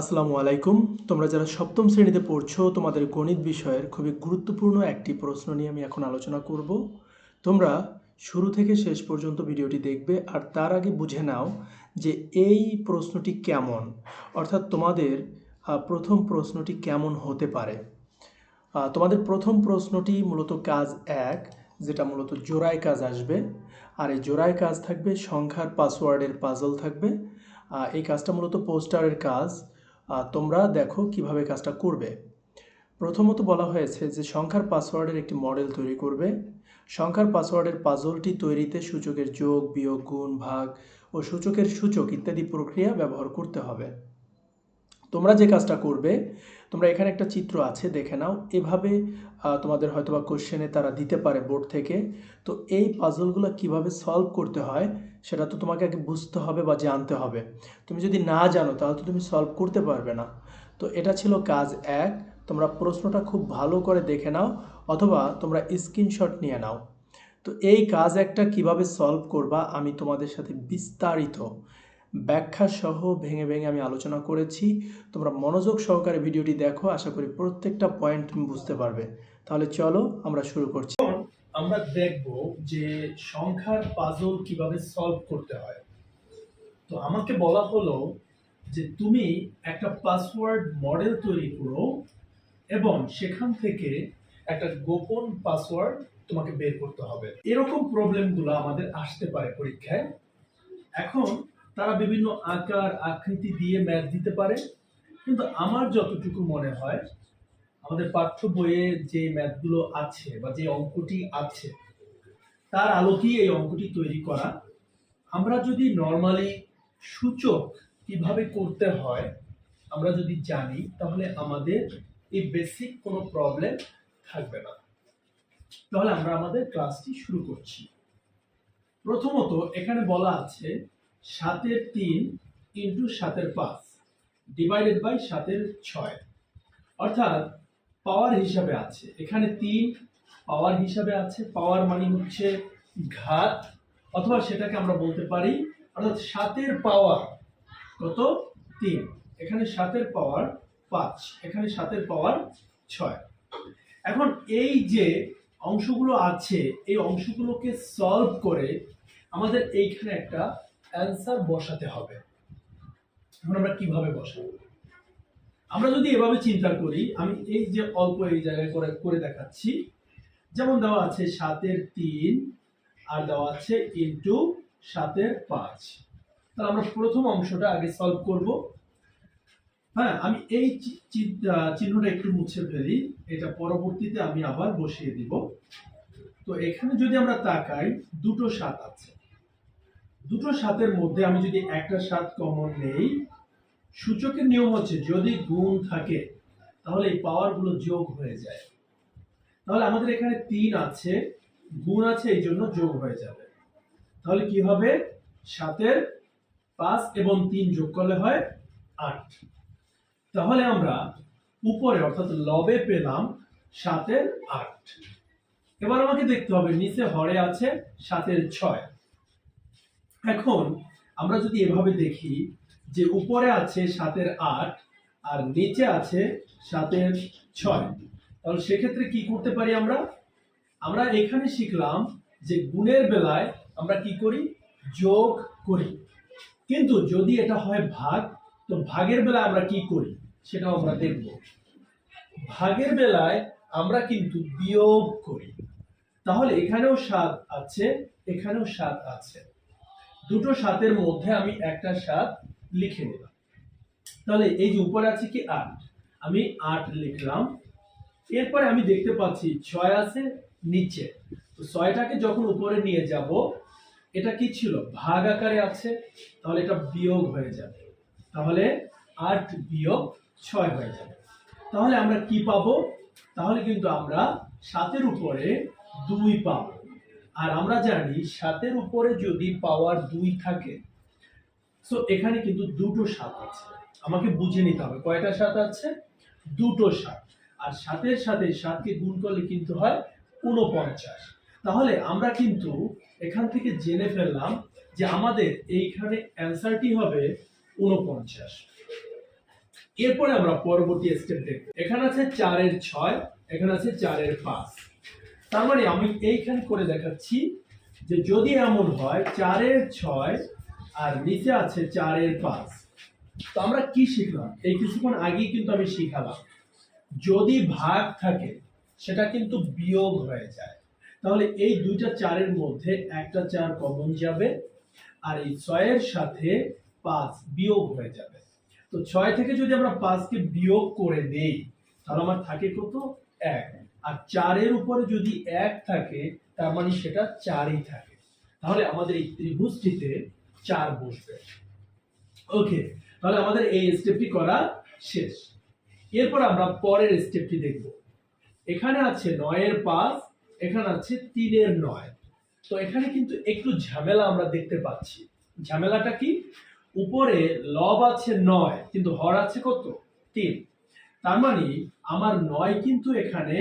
আসসালামু আলাইকুম। তোমরা যারা সপ্তম শ্রেণীতে পড়ছো, তোমাদের গণিত বিষয়ের খুবই গুরুত্বপূর্ণ একটি প্রশ্ন নিয়ে আমি এখন আলোচনা করব। তোমরা শুরু থেকে শেষ পর্যন্ত ভিডিওটি দেখবে আর তার আগে বুঝে নাও যে এই প্রশ্নটি কেমন, অর্থাৎ তোমাদের প্রথম প্রশ্নটি কেমন হতে পারে। তোমাদের প্রথম প্রশ্নটি মূলত কাজ এক, যেটা মূলত জোড়ায় কাজ আসবে। আর এই জোড়ায় কাজ থাকবে, সংখ্যার পাসওয়ার্ডের পাজল থাকবে। এই কাজটা মূলত পোস্টারের কাজ। তোমরা দেখো কীভাবে কাজটা করবে। প্রথমত বলা হয়েছে যে, সংখ্যার পাসওয়ার্ডের একটি মডেল তৈরি করবে। সংখ্যার পাসওয়ার্ডের পাজলটি তৈরিতে সূচকের যোগ, বিয়োগ, গুণ, ভাগ ও সূচকের সূচক ইত্যাদি প্রক্রিয়া ব্যবহার করতে হবে। তোমরা যে কাজটা করবে তোমরা এখানে একটা চিত্র আছে, দেখে নাও। এভাবে তোমাদের হয়তোবা কোশ্চেনে তারা দিতে পারে বোর্ড থেকে। তো এই পাজলগুলো কীভাবে সলভ করতে হয়, সেটা তো তোমাকে আগে বুঝতে হবে বা জানতে হবে। তুমি যদি না জানো, তাহলে তো তুমি সলভ করতে পারবে না। তো এটা ছিল কাজ এক। তোমরা প্রশ্নটা খুব ভালো করে দেখে নাও, অথবা তোমরা স্ক্রিনশট নিয়ে নাও। তো এই কাজ একটা কীভাবে সলভ করবা, আমি তোমাদের সাথে বিস্তারিত ব্যাখ্যা সহ ভেঙে ভেঙে আমি আলোচনা করেছি। তোমরা মনোযোগ সহকারে ভিডিওটি দেখো, আশা করি প্রত্যেকটা পয়েন্ট তুমি বুঝতে পারবে। তাহলে চলো আমরা শুরু করছি। আমরা দেখব যে সংখ্যার পাজল কীভাবে সলভ করতে হয়। তো আমাকে বলা হলো যে তুমি একটা পাসওয়ার্ড মডেল তৈরি করো এবং সেখান থেকে একটা গোপন পাসওয়ার্ড তোমাকে বের করতে হবে। এরকম প্রবলেমগুলো আমাদের আসতে পারে পরীক্ষায়। এখন তারা বিভিন্ন আকার, আকৃতি দিয়ে ম্যাথ দিতে পারে। কিন্তু আমার যতটুকু মনে হয়, আমাদের পাঠ্য বইয়ে যে ম্যাথগুলো আছে বা যে অঙ্কটি আছে, তার আলোকেই এই অঙ্কটি তৈরি করা। আমরা যদি নর্মালি সূচক কীভাবে করতে হয়, আমরা যদি জানি, তাহলে আমাদের এই বেসিক কোনো প্রবলেম থাকবে না। তাহলে আমরা আমাদের ক্লাসটি শুরু করছি। প্রথমত এখানে বলা আছে সাতের তিন ইন্টু সাতের পাঁচ ডিভাইডেড বাই সাতের ছয়। অর্থাৎ পাওয়ার হিসাবে আছে। এখানে তিন পাওয়ার হিসাবে আছে। পাওয়ার মানে হচ্ছে ঘাত অথবা সেটাকে আমরা বলতে পারি, অর্থাৎ সাতের পাওয়ার কত? তিন। এখানে সাতের পাওয়ার পাঁচ। এখানে সাতের পাওয়ার ছয়। এখন এই যে অংশগুলো আছে, এই অংশগুলোকে সলভ করে আমাদের এইখানে একটা অ্যান্সার বসাতে হবে। এখন আমরা কীভাবে বসাবো? আমরা যদি এভাবে চিন্তা করি, আমি এই যে অল্প এই জায়গায় করে করে দেখাচ্ছি, যেমন দেওয়া আছে সাতের তিন, আর দেওয়া আছে ইন্টু সাতের পাঁচ। তাহলে আমরা প্রথম অংশটা আগে সলভ করব। হ্যাঁ আমি এই চিহ্নটা একটু মুছে ফেলি, এটা পরবর্তীতে আমি আবার বসিয়ে দিব। তো এখানে যদি আমরা তাকাই, দুটো সাত আছে। দুটো সাতের মধ্যে আমি যদি একটা সাত কমন নেই, সূচকের নিয়ম হচ্ছে যদি গুণ থাকে, তাহলে এই পাওয়ারগুলো যোগ হয়ে যায়। তাহলে আমাদের এখানে তিন আছে, গুণ আছে, এই জন্য যোগ হয়ে যাবে। তাহলে কি হবে? সাতের পাঁচ এবং তিন যোগ করলে হয় আট। তাহলে আমরা উপরে, অর্থাৎ লবে পেলাম সাতের আট। এবার আমাকে দেখতে হবে, নিচে হরে আছে সাতের ছয়। এখন আমরা যদি এভাবে দেখি যে উপরে আছে সাতের আট আর নিচে আছে সাতের ছয়, তাহলে সেক্ষেত্রে কি করতে পারি আমরা? আমরা এখানে শিখলাম যে গুণের বেলায় আমরা কি করি? যোগ করি। কিন্তু যদি এটা হয় ভাগ, তো ভাগের বেলায় আমরা কি করি? সেটাও আমরা দেখব। ভাগের বেলায় আমরা কিন্তু বিয়োগ করি। তাহলে এখানেও সাত আছে, এখানেও সাত আছে। দুটো সাতের মধ্যে আমি একটা সাত লিখে নিলাম। তাহলে এই যে উপরে আছে কি আট? আমি আট লিখলাম। এরপরে আমি দেখতে পাচ্ছি ছয় আছে নিচে। তো ছয়টাকে যখন উপরে নিয়ে যাব, এটা কি ছিল? ভাগ আকারে আছে, তাহলে এটা বিয়োগ হয়ে যাবে। তাহলে আট বিয়োগ ছয় হয়ে যাবে। তাহলে আমরা কি পাবো? তাহলে কিন্তু আমরা সাতের উপরে দুই পাবো। আর আমরা জানি সাতের উপরে যদি পাওয়ার দুই থাকে সো এখানে কিন্তু দুটো সাত আছে। আমাকে বুঝে নিতে হবে, কয়টা সাত আছে? দুটো সাত। আর সাতের সাথে সাতকে গুণ করলে কিন্তু হয় উনপঞ্চাশ তাহলে আমরা কিন্তু এখান থেকে জেনে ফেললাম যে আমাদের এইখানে অ্যান্সারটি হবে উনপঞ্চাশ এরপরে আমরা পরবর্তী স্টেপ দেখব। এখানে আছে চারের ছয়, এখানে আছে চারের পাঁচ। তার মানে আমি এইখানে করে দেখাচ্ছি যে যদি এমন হয় চারের ছয় আর নিচে আছে চারের পাঁচ। তো আমরা কি শিখলাম? এই কিছুক্ষণ আগেই কিন্তু আমি শিখালাম। যদি ভাগ থাকে, সেটা কিন্তু বিয়োগ হয়ে যায়। তাহলে এই দুইটা চারের মধ্যে একটা চার কমন যাবে আর এই ছয়ের সাথে পাঁচ বিয়োগ হয়ে যাবে। তো ছয় থেকে যদি আমরা পাঁচকে বিয়োগ করে দেই, তাহলে আমার থাকে কত? এক। আর চারের উপরে যদি এক থাকে, তার মানে সেটা চারই থাকে। তাহলে আমাদের এই ত্রিভুজটিতে চার বসবে। ওকে তাহলে আমাদের এই স্টেপটি করা শেষ। এরপর আমরা পরের স্টেপটি দেখব। এখানে আছে নয়ের পাঁচ, এখানে আছে তিনের নয়। তো এখানে কিন্তু একটু ঝামেলা আমরা দেখতে পাচ্ছি। ঝামেলাটা কি? উপরে লব আছে নয়, কিন্তু হর আছে কত? তিন। তার মানে আমার নয় কিন্তু এখানে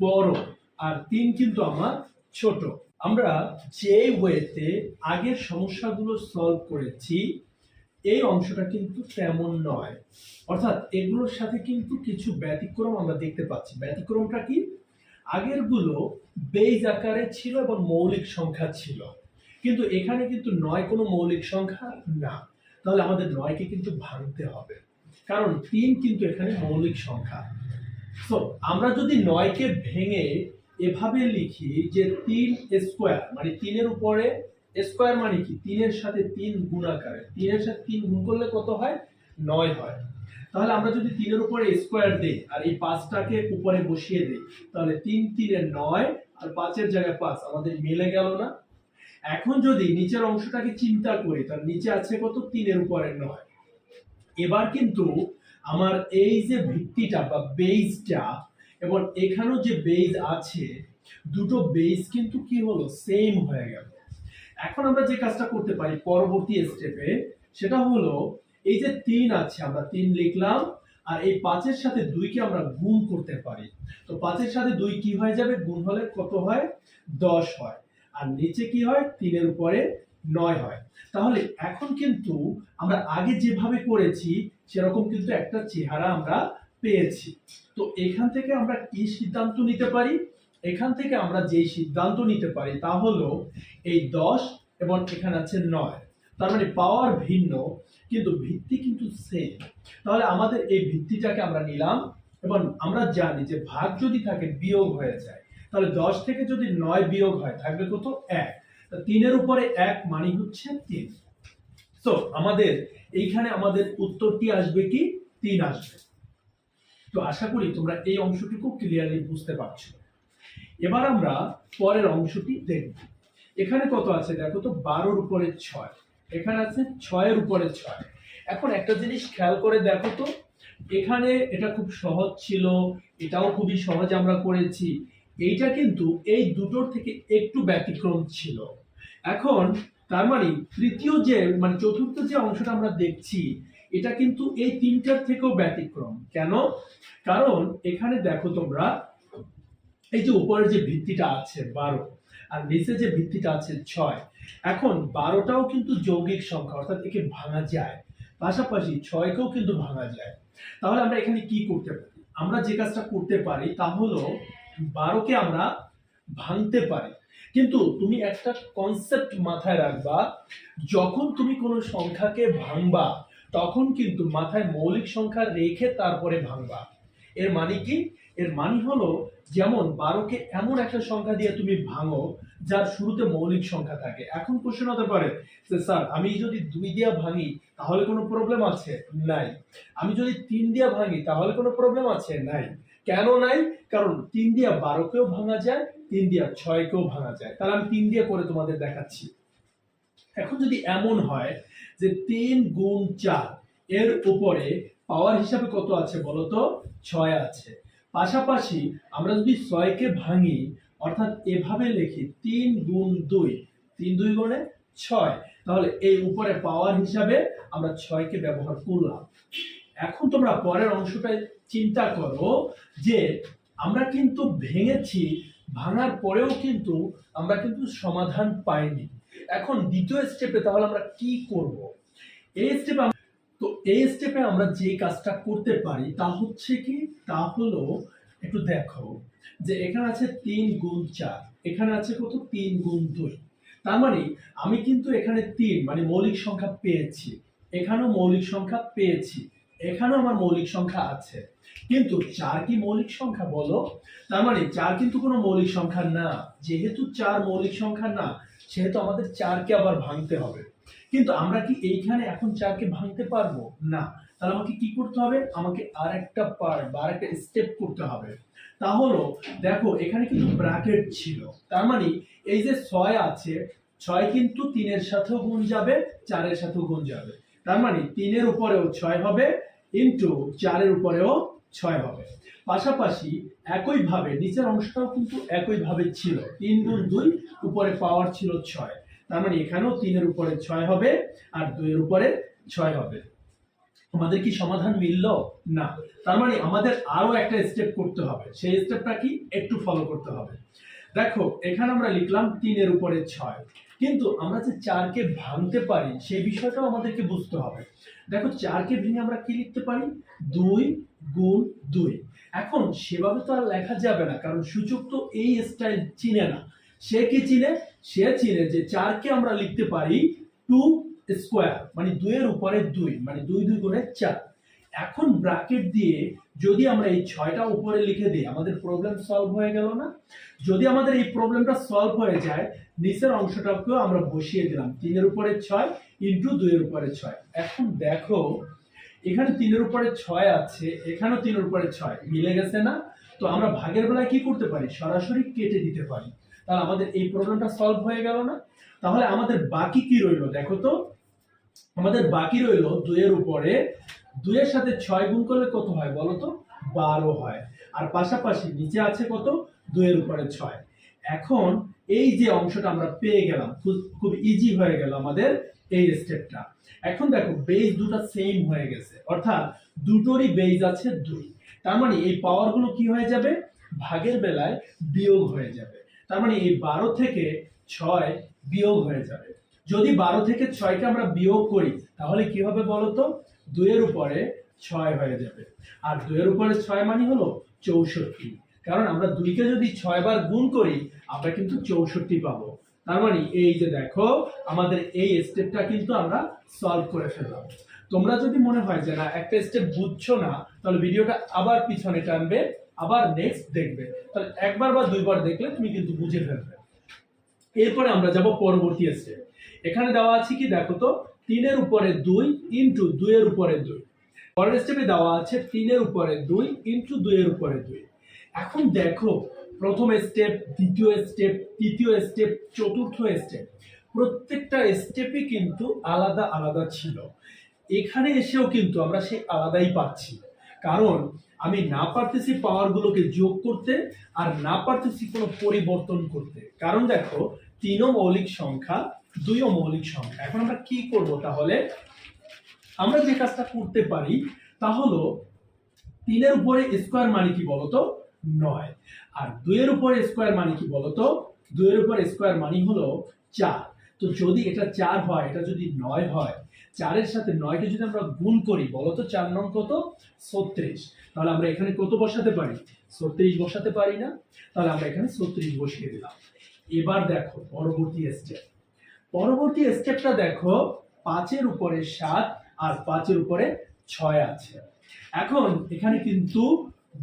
বড় আর তিন কিন্তু আমার ছোট। আমরা যে ওয়েতে আগের সমস্যাগুলো সলভ করেছি, এই অংশটা কিন্তু তেমন নয়। অর্থাৎ এগুলোর সাথে কিন্তু কিছু ব্যতিক্রম আমরা দেখতে পাচ্ছি। ব্যতিক্রমটা কি? আগেরগুলো বেজ আকারে ছিল এবং মৌলিক সংখ্যা ছিল। কিন্তু এখানে কিন্তু নয় কোনো মৌলিক সংখ্যা না। তাহলে আমাদের নয়কে কিন্তু ভাঙতে হবে। কারণ তিন কিন্তু এখানে মৌলিক সংখ্যা। তো আমরা যদি নয়কে ভেঙে এভাবে লিখি যে তিন স্কোয়ার মানে তিনের উপরে স্কোয়ার মানে কি? তিনের সাথে তিন গুণ আকারে তিনের সাথে তিন গুণ করলে কত হয়? নয় হয়। তাহলে আমরা যদি তিনের উপরে স্কোয়ার দিই আর এই পাঁচটাকে উপরে বসিয়ে দিই, তাহলে তিন তিনের নয় আর পাঁচের জায়গায় পাঁচ, আমাদের মিলে গেল না? এখন যদি নিচের অংশটাকে চিন্তা করি, তার নিচে আছে কত? তিনের উপরে নয়। এবার কিন্তু আমার এই যে ভিত্তিটা বা বেইজটা এবং এখানেও যে বেইজ আছে, দুটো বেইজ কিন্তু কি হলো? সেম হয়ে গেল। এখন আমরা যে কাজটা করতে পারি পরবর্তী স্টেপে সেটা হলো এই যে তিন আছে, আমরা তিন লিখলাম, আর এই পাঁচের সাথে দুইকে আমরা গুণ করতে পারি। তো পাঁচের সাথে দুই কি হয়ে যাবে? গুণ হলে কত হয়? দশ হয়। আর নিচে কি হয়? তিনের উপরে নয় হয়। তাহলে এখন কিন্তু আমরা আগে যেভাবে করেছি, সেরকম কিন্তু একটা চেহারা আমরা পেয়েছি। তো এখান থেকে আমরা কি সিদ্ধান্ত নিতে পারি? এখান থেকে আমরা যে সিদ্ধান্ত নিতে পারি তা হলো এই দশ এবং এখানে আছে নয়। তার মানে পাওয়ার ভিন্ন, কিন্তু ভিত্তি কিন্তু সেম তাহলে আমাদের এই ভিত্তিটাকে আমরা নিলাম এবং আমরা জানি যে ভাগ যদি থাকে বিয়োগ হয়ে যায়, তাহলে দশ থেকে যদি নয় বিয়োগ হয়, থাকবে কত? এক। তিনের উপরে এক মানে হচ্ছে তিন। তো আমাদের, এইখানে আমাদের উত্তরটি আসবে কি? তিন আসবে। তো আশা করি তোমরা এই অংশটি খুব ক্লিয়ারলি বুঝতে পারছ। এবার আমরা পরের অংশটি দেখব। এখানে কত আছে? দেখো তো, বারোর উপরে ছয়। এখানে আছে ছয়ের উপরে ছয়। এখন একটা জিনিস খেয়াল করে দেখো তো, এখানে এটা খুব সহজ ছিল, এটাও খুবই সহজ আমরা করেছি। এইটা কিন্তু এই দুটোর থেকে একটু ব্যতিক্রম ছিল। এখন তার মানে তৃতীয় যে মানে চতুর্থ যে অংশটা আমরা দেখছি, এটা কিন্তু এই তিনটার থেকেও ব্যতিক্রম। কেন? কারণ এখানে দেখো তোমরা, এই যে উপরের যে ভিত্তিটা আছে বারো, আর নিচে যে ভিত্তিটা আছে ছয়, এখন বারোটাও কিন্তু যৌগিক সংখ্যা, অর্থাৎ একে ভাঙা যায়। পাশাপাশি ছয়কেও কিন্তু ভাঙা যায়। তাহলে আমরা এখানে কি করতে পারি? আমরা যে কাজটা করতে পারি তা হলো বারোকে আমরা ভাঙতে পারি। কিন্তু তুমি একটা কনসেপ্ট মাথায় রাখবা, যখন তুমি কোনো সংখ্যাকে ভাঙবা, তখন কিন্তু মাথায় মৌলিক সংখ্যা রেখে তারপরে ভাঙবা। এর মানে কি? এর মানে হলো, যেমন বারোকে এমন একটা সংখ্যা দিয়ে তুমি ভাঙো, যার শুরুতে মৌলিক সংখ্যা থাকে। এখন কোশ্চেন হতে পারে যে, স্যার, আমি যদি দুই দিয়া ভাঙি, তাহলে কোনো প্রবলেম আছে? নাই। আমি যদি তিন দিয়া ভাঙি, তাহলে কোনো প্রবলেম আছে? নাই। কেন নাই? কারণ তিন দিয়া বারোকেও ভাঙা যায়, তিন দিয়া ছয়কেও ভাঙা যায়। তাহলে আমি তিন দিয়া করে তোমাদের দেখাচ্ছি। এখন যদি এমন হয় যে তিন গুণ চার, এর উপরে পাওয়ার হিসাবে কত আছে বলতো ছয় আছে। পাশাপাশি আমরা যদি ছয়কে ভাঙি, অর্থাৎ এভাবে লিখি তিন গুণ দুই, তিন দুই গুণে ছয়, তাহলে এই উপরে পাওয়ার হিসাবে আমরা ছয়কে ব্যবহার করলাম। এখন তোমরা পরের অংশটায় চিন্তা করো যে আমরা কিন্তু ভেঙেছি, ভাঙার পরেও কিন্তু আমরা কিন্তু সমাধান পাইনি। এখন দ্বিতীয় স্টেপে তাহলে আমরা কি করব? এই স্টেপে তো এই স্টেপে আমরা যে কাজটা করতে পারি তা হচ্ছে কি? তা হলো একটু দেখো যে এখানে আছে তিন গুণ চার। এখানে আছে কত? তিন গুণ দুই। তার মানে আমি কিন্তু এখানে তিন মানে মৌলিক সংখ্যা পেয়েছি। এখানেও মৌলিক সংখ্যা পেয়েছি। এখানেও আমার মৌলিক সংখ্যা আছে। কিন্তু চার কি মৌলিক সংখ্যা বলো? তার মানে চার কিন্তু কোনো মৌলিক সংখ্যা না। যেহেতু চার মৌলিক সংখ্যা না, সেহেতু আমাদের চারকে আবার ভাঙতে হবে। কিন্তু আমরা কি এইখানে এখন চারকে ভাঙতে পারব? না। তাহলে আমাকে কি করতে হবে? আমাকে আর একটা পার্ট বা একটা স্টেপ করতে হবে। তা হলো দেখো, এখানে কিন্তু ব্র্যাকেট ছিল। তার মানে এই যে ছয় আছে, ছয় কিন্তু তিনের সাথেও গুণ যাবে, চারের সাথেও গুণ যাবে। তার মানে তিনের উপরেও ছয় হবে, ইন্টু চারের উপরেও ছয় হবে। পাশাপাশি একইভাবে, নিচের অংশটাও কিন্তু একইভাবে ছিল, তিন গুণ দুই, উপরে পাওয়ার ছিল ছয়। তার মানে এখানেও তিনের উপরে ছয় হবে আর দুইয়ের উপরে ছয় হবে। আমাদের কি সমাধান মিললো? না। তার মানে আমাদের আরও একটা স্টেপ করতে হবে। সেই স্টেপটা কি? একটু ফলো করতে হবে। দেখো, এখানে আমরা লিখলাম তিনের উপরে ছয়। কিন্তু আমরা যে চারকে ভাঙতে পারি, সেই বিষয়টাও আমাদেরকে বুঝতে হবে। দেখো, চারকে ভেঙে আমরা কি লিখতে পারি? দুই গুণ দুই। এখন, সেভাবে তো আর লেখা যাবে না, কারণ সূচক তো এই স্টাইল চিনে না। সে কি চিনে? সে চিনে যে চারকে আমরা লিখতে পারি টু স্কোয়ার মানে দুইয়ের উপরে দুই মানে দুই দুই করে চার। এখন ব্র্যাকেট দিয়ে যদি আমরা এই ছয়টা উপরে লিখে দিই, আমাদের প্রবলেম সলভ হয়ে গেল না? যদি আমাদের এই প্রবলেমটা সলভ হয়ে যায়, নিচের অংশটাকেও আমরা বসিয়ে দিলাম, তিনের উপরে ছয় ইন্টু দুইয়ের উপরে ছয়। এখন দেখো, এখানে তিনের উপরে ছয় আছে, এখানেও তিনের উপরে ছয়, মিলে গেছে না? তো আমরা ভাগের বেলায় কি করতে পারি? সরাসরি কেটে দিতে পারি। তাহলে আমাদের এই প্রবলেমটা সলভ হয়ে গেল না? তাহলে আমাদের বাকি কি রইল? দেখো তো, আমাদের বাকি রইল দুইয়ের উপরে দুইয়ের সাথে ছয় গুণ করলে কত হয় বলো তো? বারো হয়। আর পাশাপাশি নিচে আছে কত? দুইয়ের উপরে ছয়। এখন এই যে অংশটা আমরা পেয়ে গেলাম, খুব ইজি হয়ে গেল আমাদের এই স্টেপটা এখন দেখো বেজ দুটো সেম হয়ে গেছে। অর্থাৎ দুটোরই বেজ আছে দুই। তার মানে এই পাওয়ারগুলো কি হয়ে যাবে? ভাগের বেলায় বিয়োগ হয়ে যাবে। তার মানে এই বারো থেকে ছয় বিয়োগ হয়ে যাবে। যদি বারো থেকে ছয়কে আমরা বিয়োগ করি, তাহলে কি হবে বলতো দুইয়ের উপরে ছয় হয়ে যাবে। আর দুইয়ের উপরে ছয় মানে হলো চৌষট্টি। কারণ আমরা দুইকে যদি ছয় বার গুণ করি, আমরা কিন্তু চৌষট্টি পাবো। তার মানে এই যে দেখো, আমাদের এই স্টেপটা কিন্তু আমরা সলভ করে ফেললাম। তোমরা যদি মনে হয় যে না, একটা স্টেপ বুঝছ না, তাহলে ভিডিওটা আবার পিছনে টানবে, আবার নেক্সট দেখবে। তাহলে একবার বা দুইবার দেখলে তুমি কিন্তু বুঝে ফেলবে। এরপরে আমরা যাব পরবর্তী স্টেপ এখানে দেওয়া আছে কি, দেখো তো তিনের উপরে দুই ইন্টু দুইয়ের উপরে দুই। পরের স্টেপে দেওয়া আছে তিনের উপরে দুই ইন্টু দুইয়ের উপরে দুই। এখন দেখো প্রথম স্টেপ দ্বিতীয় স্টেপ তৃতীয় স্টেপ চতুর্থ স্টেপ প্রত্যেকটা স্টেপই কিন্তু আলাদা আলাদা ছিল। এখানে এসেও কিন্তু আমরা সেই আলাদাই পাচ্ছি। কারণ আমি না পারতেছি পাওয়ারগুলোকে যোগ করতে আর না পারতেছি কোনো পরিবর্তন করতে। কারণ দেখো তিনও মৌলিক সংখ্যা, দুইও মৌলিক সংখ্যা। এখন আমরা কি করব তাহলে? আমরা যে কাজটা করতে পারি, তা হলো তিনের উপরে স্কোয়ার মানে কি বলতো? নয়। আর দুইয়ের উপরে স্কোয়ার মানে কি বলতো? দুইয়ের উপরে স্কোয়ার মানে হলো চার। তো যদি এটা চার হয়, এটা যদি নয় হয়, চারের সাথে নয়কে যদি আমরা গুণ করি, বলতো চার নং কত? ছত্রিশ। তাহলে আমরা এখানে কত বসাতে পারি? ছত্রিশ বসাতে পারি না। তাহলে আমরা এখানে ছত্রিশ বসিয়ে দিলাম। এবার দেখো, পরবর্তী স্টেপ পরবর্তী স্টেপটা দেখো, পাঁচের উপরে সাত আর পাঁচের উপরে ছয় আছে। এখন এখানে কিন্তু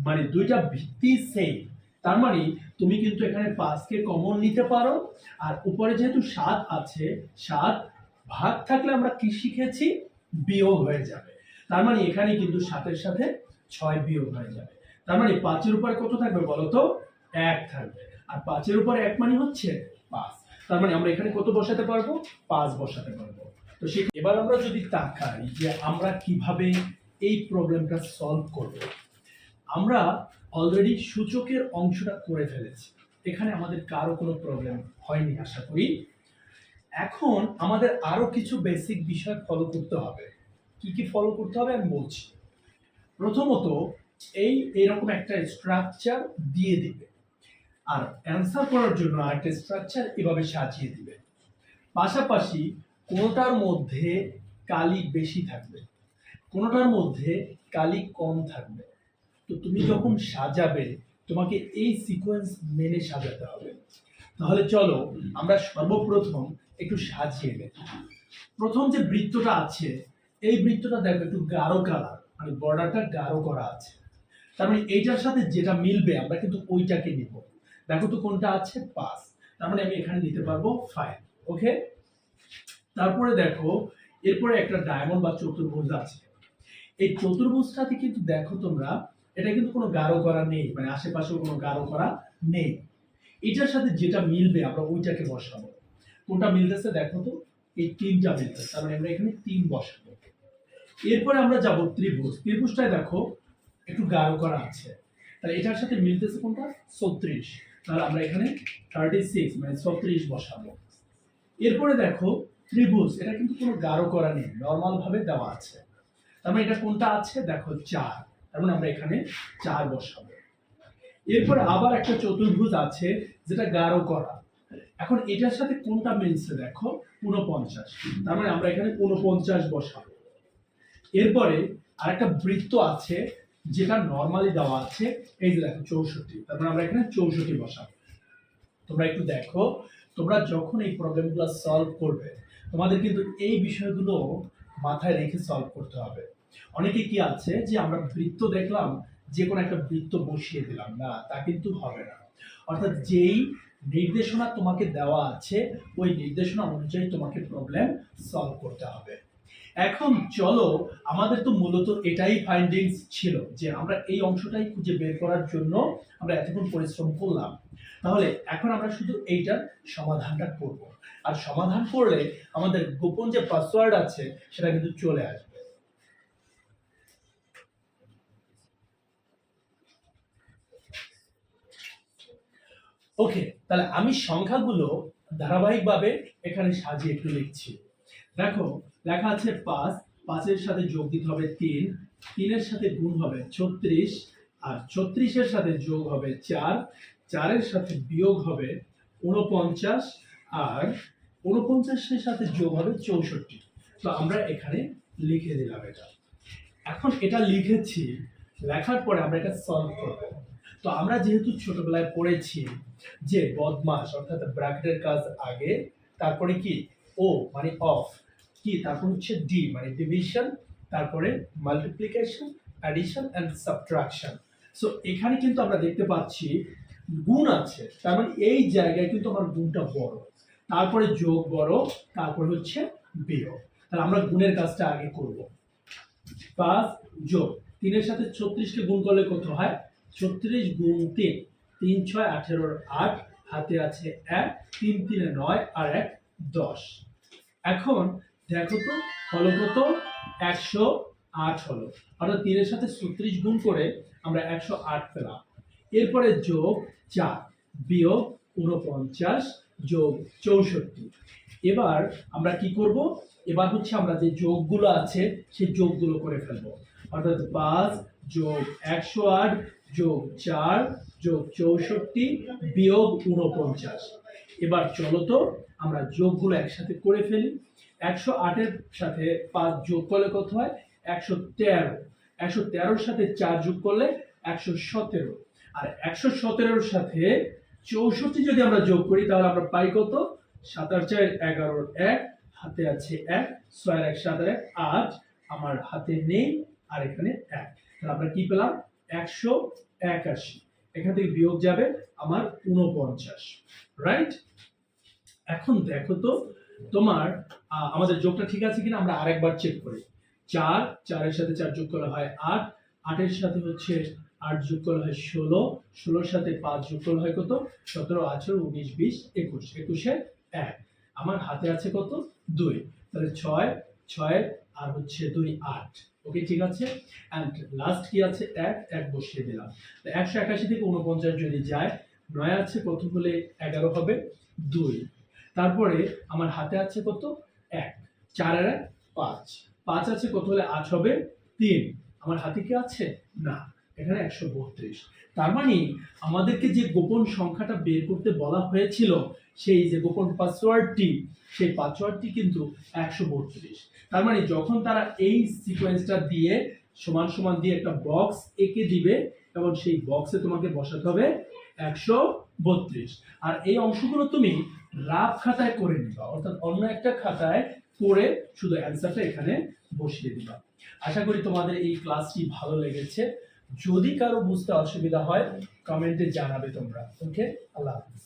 মানে দুইটা ভিত্তি সেম তার মানে তুমি কিন্তু এখানে পাঁচকে কমন নিতে পারো, আর উপরে যেহেতু সাত আছে, সাত ভাগ থাকলে আমরা কি শিখেছি? বিয়োগ হয়ে যাবে। তার মানে এখানে কিন্তু সাতের সাথে ছয় বিয়োগ হয়ে যাবে। তার মানে পাঁচের উপরে কত থাকবে বলো তো? এক থাকবে। আর পাঁচের উপরে এক মানে হচ্ছে পাঁচ। তার মানে আমরা এখানে কত বসাতে পারব? পাঁচ বসাতে পারব। তো সে এবার আমরা যদি তাকাই যে আমরা কীভাবে এই প্রবলেমটা সলভ করব। আমরা অলরেডি সূচকের অংশটা করে ফেলেছি। এখানে আমাদের কারও কোনো প্রবলেম হয়নি, আশা করি। এখন আমাদের আরও কিছু বেসিক বিষয় ফলো করতে হবে। কি কি ফলো করতে হবে আমি বলছি। প্রথমত এই এরকম একটা স্ট্রাকচার দিয়ে দিবে। আর অ্যান্সার করার জন্য আরেকটা স্ট্রাকচার এভাবে সাজিয়ে দিবে। পাশাপাশি কোনোটার মধ্যে কালি বেশি থাকবে? কোনোটার মধ্যে কালি কম থাকবে? তো তুমি যখন সাজাবে, তোমাকে এই সিকোয়েন্স মেনে সাজাতে হবে। তাহলে চলো আমরা সর্বপ্রথম একটু সাজিয়ে নেই। প্রথম যে বৃত্তটা আছে, এই বৃত্তটা দেখো একটু গাঢ় কালার মানে বর্ডারটা গাঢ় করা আছে। তার মানে এইটার সাথে যেটা মিলবে, আমরা কিন্তু ওইটাকে নিব। দেখো তো কোনটা আছে? পাস। তার মানে আমি এখানে নিতে পারব ফাইভ ওকে তারপরে দেখো, এরপরে একটা ডায়মন্ড বা চতুর্ভুজ আছে। এই চতুর্ভুজটাতে কিন্তু দেখো তোমরা, এটা কিন্তু কোনো গাঢ় করা নেই মানে আশেপাশেও কোনো গাঢ় করা নেই। এটার সাথে যেটা মিলবে, আমরা ওইটাকে বসাবো। কোনটা মিলতেছে দেখো তো, এই তিনটা মিলতেছে, তার মানে আমরা এখানে তিন বসাবো। এরপরে আমরা যাব ত্রিভুজ। ত্রিভুজটায় দেখো, একটু গাঢ় করা আছে। তাহলে এটার সাথে মিলতেছে কোনটা? ছত্রিশ। তাহলে আমরা এখানে থার্টি সিক্স মানে ছত্রিশ বসাবো। এরপরে দেখো ত্রিভুজ, এটা কিন্তু কোনো গাঢ় করা নেই নর্মালভাবে দেওয়া আছে। তার মানে এটা কোনটা আছে? দেখো চার। তার মানে আমরা এখানে চার বসাবো। এরপরে আবার একটা চতুর্ভুজ আছে, যেটা গাঢ় করা। এখন এটার সাথে কোনটা মিলছে দেখো? উনপঞ্চাশ তার মানে আমরা এখানে উনপঞ্চাশ বসাবো। এরপরে আরেকটা বৃত্ত আছে যেটা নর্মালি দেওয়া আছে, এই যে দেখো চৌষট্টি, তার মানে আমরা এখানে চৌষট্টি বসাবো। তোমরা একটু দেখো, তোমরা যখন এই প্রবলেমগুলো সলভ করবে, তোমাদের কিন্তু এই বিষয়গুলো মাথায় রেখে সলভ করতে হবে। অনেকে কি আছে যে আমরা বৃত্ত দেখলাম, যে কোনো একটা বৃত্ত বসিয়ে দিলাম, না, তা কিন্তু হবে না। অর্থাৎ যেই নির্দেশনা তোমাকে দেওয়া আছে, ওই নির্দেশনা অনুযায়ী তোমাকে প্রবলেম সলভ করতে হবে। এখন চলো, আমাদের তো মূলত এটাই ফাইন্ডিংস ছিল যে আমরা এই অংশটাই খুঁজে বের করার জন্য আমরা এতক্ষণ পরিশ্রম করলাম। তাহলে এখন আমরা শুধু এইটার সমাধানটা করব। আর সমাধান করলে আমাদের গোপন যে পাসওয়ার্ড আছে, সেটা কিন্তু চলে আসবে। ওকে তাহলে আমি সংখ্যাগুলো ধারাবাহিকভাবে এখানে সাজিয়ে একটু লিখছি। দেখো, লেখা আছে পাঁচ, পাঁচের সাথে যোগ দিতে হবে তিন, তিনের সাথে গুণ হবে ছত্রিশ, আর ছত্রিশের সাথে যোগ হবে চার, চারের সাথে বিয়োগ হবে উনপঞ্চাশ আর উনপঞ্চাশের সাথে যোগ হবে চৌষট্টি। তো আমরা এখানে লিখে দিলাম এটা। এখন এটা লিখেছি, লেখার পরে আমরা এটা সলভ করব। তো আমরা যেহেতু ছোটবেলায় পড়েছি যে বদমাস, অর্থাৎ ব্র্যাকেটের কাজ আগে, তারপরে কি? ও মানে অফ কি? তারপর হচ্ছে ডি মানে ডিভিশন তারপরে multiplication addition and subtraction so এখানে কিন্তু আমরা দেখতে পাচ্ছি গুণ আছে। তার মানে এই জায়গায় কিন্তু আমার গুণটা বড়। তারপরে যোগ বড়, তারপরে হচ্ছে বিয়োগ। তাহলে আমরা গুণের কাজটা আগে করব। পাঁচ যোগ। তিনের সাথে ছত্রিশকে গুণ করলে কত হয়? ছত্রিশ গুণ তিন। তিন, ছয়, আঠেরোর আট। হাতে আছে এক। তিন, তিনে নয় আর এক, দশ। এখন দেখো তো, হলো কত? একশো আট হলো। অর্থাৎ তিনের সাথে ছত্রিশ গুণ করে আমরা একশো আট পেলাম। এরপরে যোগ চার, বিয়োগ উনপঞ্চাশ যোগ চৌষট্টি। এবার আমরা কি করব? এবার হচ্ছে আমরা যে যোগগুলো আছে, সেই যোগগুলো করে ফেলব। অর্থাৎ পাঁচ যোগ একশো আট, যোগ চার, যোগ চৌষট্টি, বিয়োগ উনপঞ্চাশ এবার চলো তো আমরা যোগগুলো একসাথে করে ফেলি। একশো আটের সাথে পাঁচ যোগ করলে কত হয়? একশো তেরো। একশো তেরোর সাথে চার যোগ করলে একশো সতেরো। আর একশো সতেরোর সাথে চৌষট্টি যদি আমরা যোগ করি, তাহলে আমরা পাই কত? সাতার চার এগারোর এক, হাতে আছে এক ছয় এক, সাতের এক, আট, আমার হাতে নেই, আর এখানে এক। তাহলে আমরা কি পেলাম? একশো একাশি। এখান থেকে বিয়োগ যাবে আমার উনপঞ্চাশ রাইট এখন দেখো তো তোমার আমাদের যোগটা ঠিক আছে কিনা আমরা আরেকবার চেক করি। চার, চারের সাথে চার যোগ করা হয় আট, আটের সাথে হচ্ছে আট যোগ করা হয় ষোলো, ষোলোর সাথে পাঁচ যোগ করা হয় কত? সতেরো, আঠেরো, উনিশ, বিশ, একুশ, একুশে এক। আমার হাতে আছে কত? দুই। তাহলে ছয় ছয় আর হচ্ছে দুই, আট। ওকে, ঠিক আছে? অ্যান্ড লাস্ট কি আছে? এক এক বসিয়ে দিলাম। একশো একাশি থেকে উনপঞ্চাশ যদি যায়, নয় আছে কত হলে এগারো হবে? দুই। তারপরে আমার হাতে আছে কত? এক। চারের এক, পাঁচ। পাঁচ আছে কত হলে আট হবে? তিন। আমার হাতে কি আছে? না। এখানে একশো বত্রিশ। তার মানে আমাদেরকে যে গোপন সংখ্যাটা বের করতে বলা হয়েছিল, সেই যে গোপন পাসওয়ার্ডটি, সেই পাসওয়ার্ডটি কিন্তু একশো বত্রিশ। তার মানে যখন তারা এই সিকোয়েন্সটা দিয়ে সমান সমান দিয়ে একটা বক্স এঁকে দিবে, এবং সেই বক্সে তোমাকে বসাতে হবে একশো বত্রিশ। আর এই অংশগুলো তুমি রাফ খাতায় করে নিবা, অর্থাৎ অন্য একটা খাতায় করে শুধু অ্যান্সারটা এখানে বসিয়ে দিবা। আশা করি তোমাদের এই ক্লাসটি ভালো লেগেছে। যদি কারও বুঝতে অসুবিধা হয় কমেন্টে জানাবে তোমরা। ওকে আল্লাহ হাফিজ।